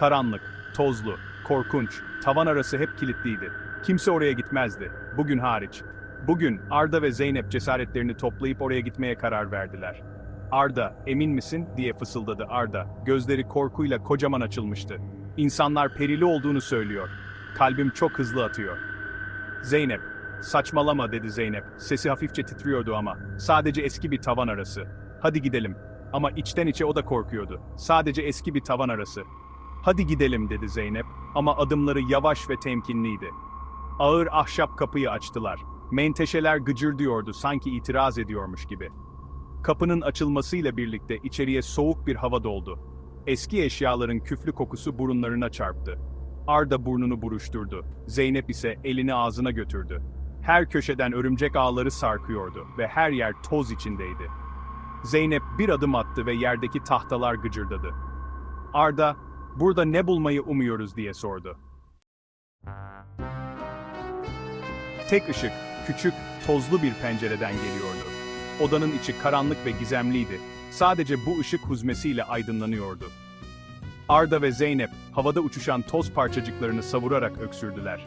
Karanlık, tozlu, korkunç, tavan arası hep kilitliydi. Kimse oraya gitmezdi, bugün hariç. Bugün Arda ve Zeynep cesaretlerini toplayıp oraya gitmeye karar verdiler. Arda, emin misin? diye fısıldadı Arda. Gözleri korkuyla kocaman açılmıştı. İnsanlar perili olduğunu söylüyor. Kalbim çok hızlı atıyor. Zeynep, saçmalama dedi Zeynep. Sesi hafifçe titriyordu ama. Sadece eski bir tavan arası. Hadi gidelim. Ama içten içe o da korkuyordu. Sadece eski bir tavan arası. Hadi gidelim dedi Zeynep ama adımları yavaş ve temkinliydi. Ağır ahşap kapıyı açtılar. Menteşeler gıcırdıyordu sanki itiraz ediyormuş gibi. Kapının açılmasıyla birlikte içeriye soğuk bir hava doldu. Eski eşyaların küflü kokusu burunlarına çarptı. Arda burnunu buruşturdu. Zeynep ise elini ağzına götürdü. Her köşeden örümcek ağları sarkıyordu ve her yer toz içindeydi. Zeynep bir adım attı ve yerdeki tahtalar gıcırdadı. Arda, burada ne bulmayı umuyoruz diye sordu. Tek ışık, küçük, tozlu bir pencereden geliyordu. Odanın içi karanlık ve gizemliydi. Sadece bu ışık huzmesiyle aydınlanıyordu. Arda ve Zeynep, havada uçuşan toz parçacıklarını savurarak öksürdüler.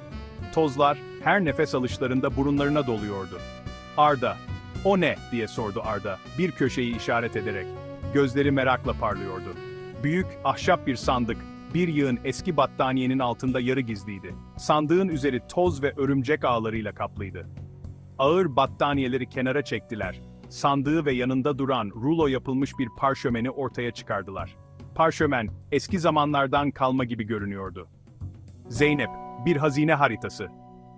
Tozlar, her nefes alışlarında burunlarına doluyordu. Arda, o ne diye sordu Arda, bir köşeyi işaret ederek. Gözleri merakla parlıyordu. Büyük, ahşap bir sandık, bir yığın eski battaniyenin altında yarı gizliydi. Sandığın üzeri toz ve örümcek ağlarıyla kaplıydı. Ağır battaniyeleri kenara çektiler. Sandığı ve yanında duran rulo yapılmış bir parşömeni ortaya çıkardılar. Parşömen, eski zamanlardan kalma gibi görünüyordu. Zeynep, bir hazine haritası,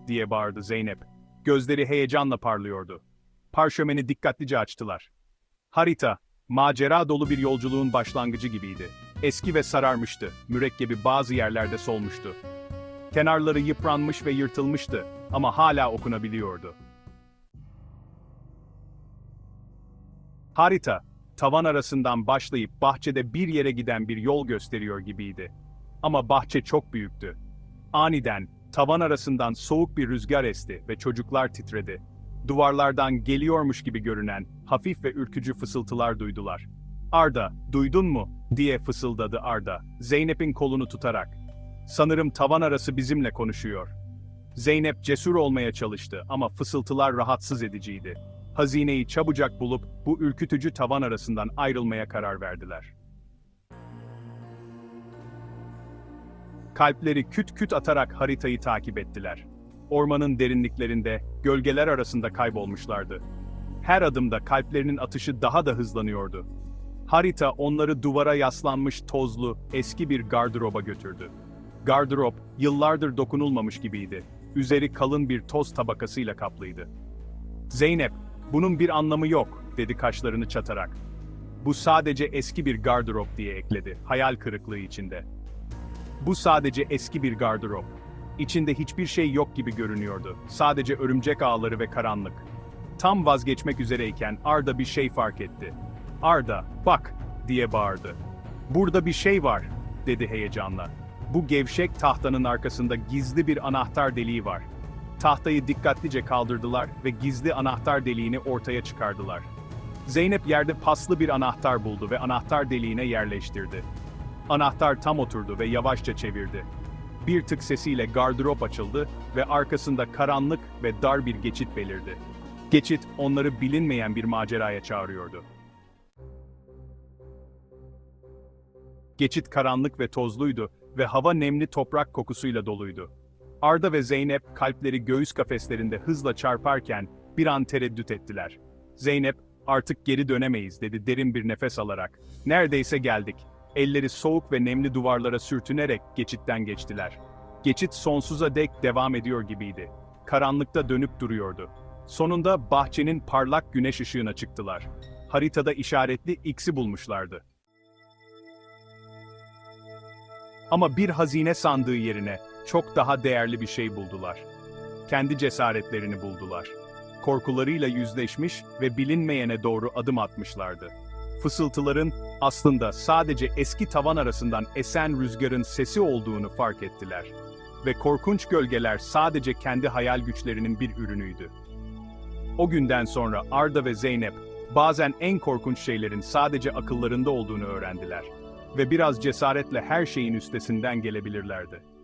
diye bağırdı Zeynep. Gözleri heyecanla parlıyordu. Parşömeni dikkatlice açtılar. Harita, macera dolu bir yolculuğun başlangıcı gibiydi. Eski ve sararmıştı, mürekkebi bazı yerlerde solmuştu. Kenarları yıpranmış ve yırtılmıştı ama hala okunabiliyordu. Harita, tavan arasından başlayıp bahçede bir yere giden bir yol gösteriyor gibiydi. Ama bahçe çok büyüktü. Aniden, tavan arasından soğuk bir rüzgar esti ve çocuklar titredi. Duvarlardan geliyormuş gibi görünen, hafif ve ürkücü fısıltılar duydular. Arda, duydun mu? diye fısıldadı Arda, Zeynep'in kolunu tutarak. Sanırım tavan arası bizimle konuşuyor. Zeynep cesur olmaya çalıştı ama fısıltılar rahatsız ediciydi. Hazineyi çabucak bulup bu ürkütücü tavan arasından ayrılmaya karar verdiler. Kalpleri küt küt atarak haritayı takip ettiler. Ormanın derinliklerinde, gölgeler arasında kaybolmuşlardı. Her adımda kalplerinin atışı daha da hızlanıyordu. Harita onları duvara yaslanmış tozlu, eski bir gardıroba götürdü. Gardırop, yıllardır dokunulmamış gibiydi. Üzeri kalın bir toz tabakasıyla kaplıydı. Zeynep, bunun bir anlamı yok, dedi kaşlarını çatarak. Bu sadece eski bir gardırop diye ekledi, hayal kırıklığı içinde. Bu sadece eski bir gardırop. İçinde hiçbir şey yok gibi görünüyordu. Sadece örümcek ağları ve karanlık. Tam vazgeçmek üzereyken Arda bir şey fark etti. Arda, bak, diye bağırdı. Burada bir şey var, dedi heyecanla. Bu gevşek tahtanın arkasında gizli bir anahtar deliği var. Tahtayı dikkatlice kaldırdılar ve gizli anahtar deliğini ortaya çıkardılar. Zeynep yerde paslı bir anahtar buldu ve anahtar deliğine yerleştirdi. Anahtar tam oturdu ve yavaşça çevirdi. Bir tık sesiyle gardırop açıldı ve arkasında karanlık ve dar bir geçit belirdi. Geçit onları bilinmeyen bir maceraya çağırıyordu. Geçit karanlık ve tozluydu ve hava nemli toprak kokusuyla doluydu. Arda ve Zeynep kalpleri göğüs kafeslerinde hızla çarparken bir an tereddüt ettiler. Zeynep, artık geri dönemeyiz dedi derin bir nefes alarak. Neredeyse geldik. Elleri soğuk ve nemli duvarlara sürtünerek geçitten geçtiler. Geçit sonsuza dek devam ediyor gibiydi. Karanlıkta dönüp duruyordu. Sonunda bahçenin parlak güneş ışığına çıktılar. Haritada işaretli X'i bulmuşlardı. Ama bir hazine sandığı yerine çok daha değerli bir şey buldular. Kendi cesaretlerini buldular. Korkularıyla yüzleşmiş ve bilinmeyene doğru adım atmışlardı. Fısıltıların aslında sadece eski tavan arasından esen rüzgarın sesi olduğunu fark ettiler. Ve korkunç gölgeler sadece kendi hayal güçlerinin bir ürünüydü. O günden sonra Arda ve Zeynep bazen en korkunç şeylerin sadece akıllarında olduğunu öğrendiler. ve biraz cesaretle her şeyin üstesinden gelebilirlerdi.